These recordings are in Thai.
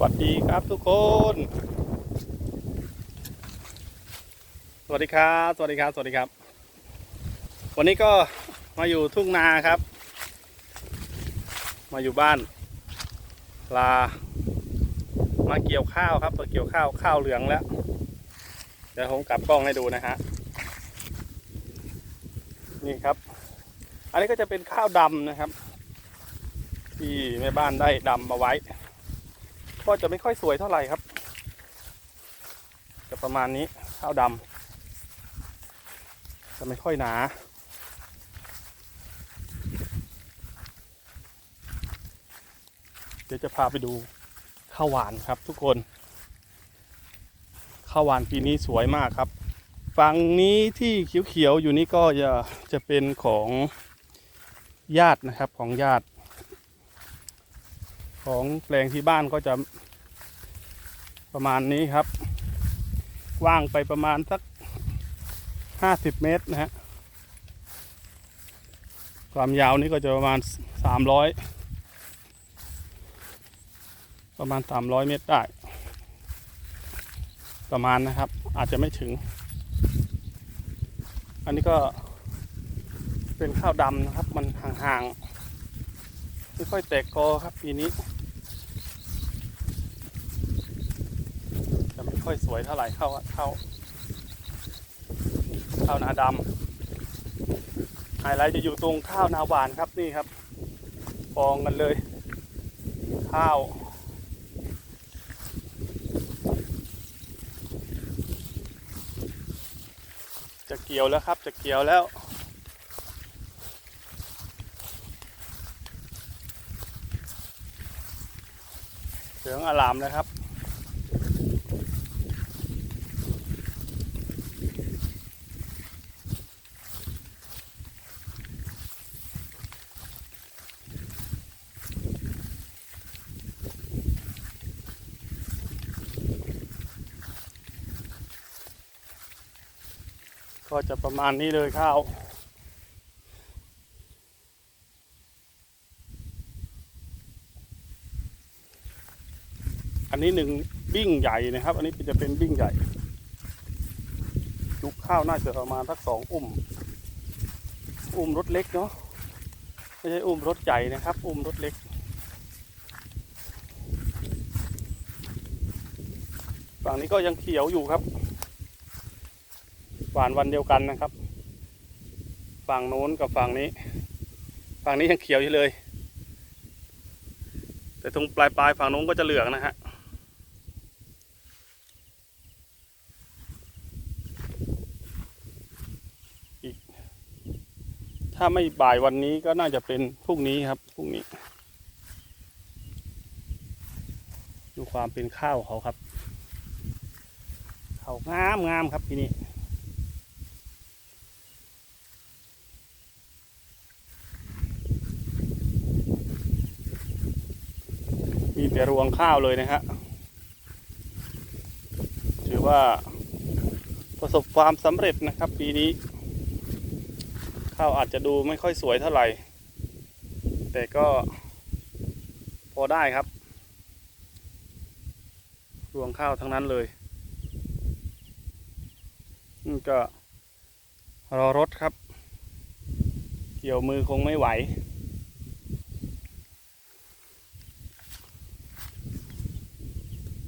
สวัสดีครับทุกคน สวัสดีครับ สวัสดีครับ สวัสดีครับ วันนี้ก็มาอยู่ทุ่งนาครับ มาอยู่บ้านลา มาเกี่ยวข้าวครับมาเกี่ยวข้าวข้าวเหลืองแล้ว เดี๋ยวผมกลับกล้องให้ดูนะฮะ นี่ครับ อันนี้ก็จะเป็นข้าวดำนะครับ ที่แม่บ้านได้ดำมาไว้ ก็จะไม่ค่อยสวยเท่าไหร่ครับ จะประมาณนี้ข้าวดำจะไม่ค่อยหนาเดี๋ยวจะพาไปดูข้าวหวานครับทุกคนข้าวหวานปีนี้สวยมากครับฝั่งนี้ที่เขียวๆอยู่นี่ก็จะจะเป็นของญาตินะครับของญาติ ของแปลงที่บ้านก็จะประมาณนี้ครับว้างไปประมาณสักห้าสิบเมตรนะฮะ ความยาวนี่ก็จะประมาณสามร้อยประมาณสามร้อยเมตรได้ ประมาณนะครับ อาจจะไม่ถึง อันนี้ก็เป็นข้าวดำนะครับ มันห่างๆไม่ค่อยแตกกอครับปีนี้ จะไม่ ค่อยสวยเท่าไหร่เข้าเข้าข้าวนาดำไฮไลท์จะอยู่ตรงข้าวนาหวานครับนี่ครับฟองกันเลย ข้าว จะเกี่ยวแล้วครับจะเกี่ยวแล้วเสียงอลามนะครับ ก็จะประมาณนี้เลยข้าว อันนี้หนึ่งบิ้งใหญ่นะครับ อันนี้จะเป็นบิ้งใหญ่ลูกข้าวน่าจะประมาณสักสองอุ้ม อุ้มรถเล็กเนาะ ไม่ใช่อุ้มรถใหญ่นะครับ อุ้มรถเล็กฝั่งนี้ก็ยังเขียวอยู่ครับ หวานวันเดียวกันนะครับ ฝั่งโน้นกับฝั่งนี้ ฝั่งนี้ยังเขียวอยู่เลย แต่ตรงปลายปลายๆฝั่งโน้นก็จะเหลืองนะฮะอีกถ้าไม่บ่ายวันนี้ก็น่าจะเป็นพรุ่งนี้ครับพรุ่งนี้ ดูความเป็นข้าวเขาครับ เขางามงามครับทีนี้ แต่รวงข้าวเลยนะฮะถือว่าประสบความสำเร็จนะครับปีนี้ ข้าวอาจจะดูไม่ค่อยสวยเท่าไหร่ แต่ก็พอได้ครับ รวงข้าวทั้งนั้นเลยนี่ก็รอรถครับ เกี่ยวมือคงไม่ไหว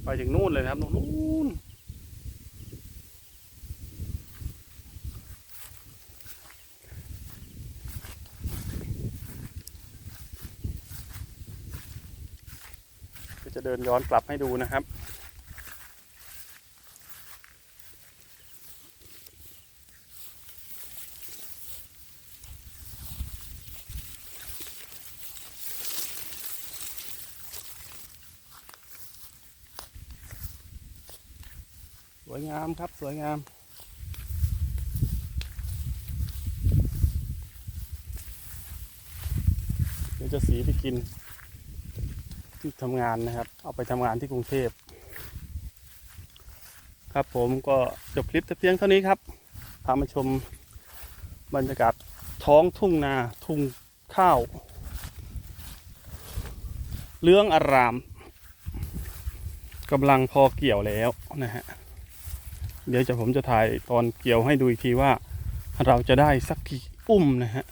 ไป ถึงนู่นเลยนะครับนู่นก็จะเดินย้อนกลับให้ดูนะครับ วยงามครับสวยงาม เดี๋ยวจะสีไปกิน ที่ทำงานนะครับ เอาไปทำงานที่กรุงเทพ ครับผมก็จบคลิปแต่เพียงเท่านี้ครับ พามาชมบรรยากาศท้องทุ่งนาทุ่งข้าวเลื้องอารามกำลังพอเกี่ยวแล้วนะฮะ เดี๋ยวจะผมจะถ่ายตอนเกี่ยวให้ดูอีกทีว่า เราจะได้สักกี่อุ้มนะฮะ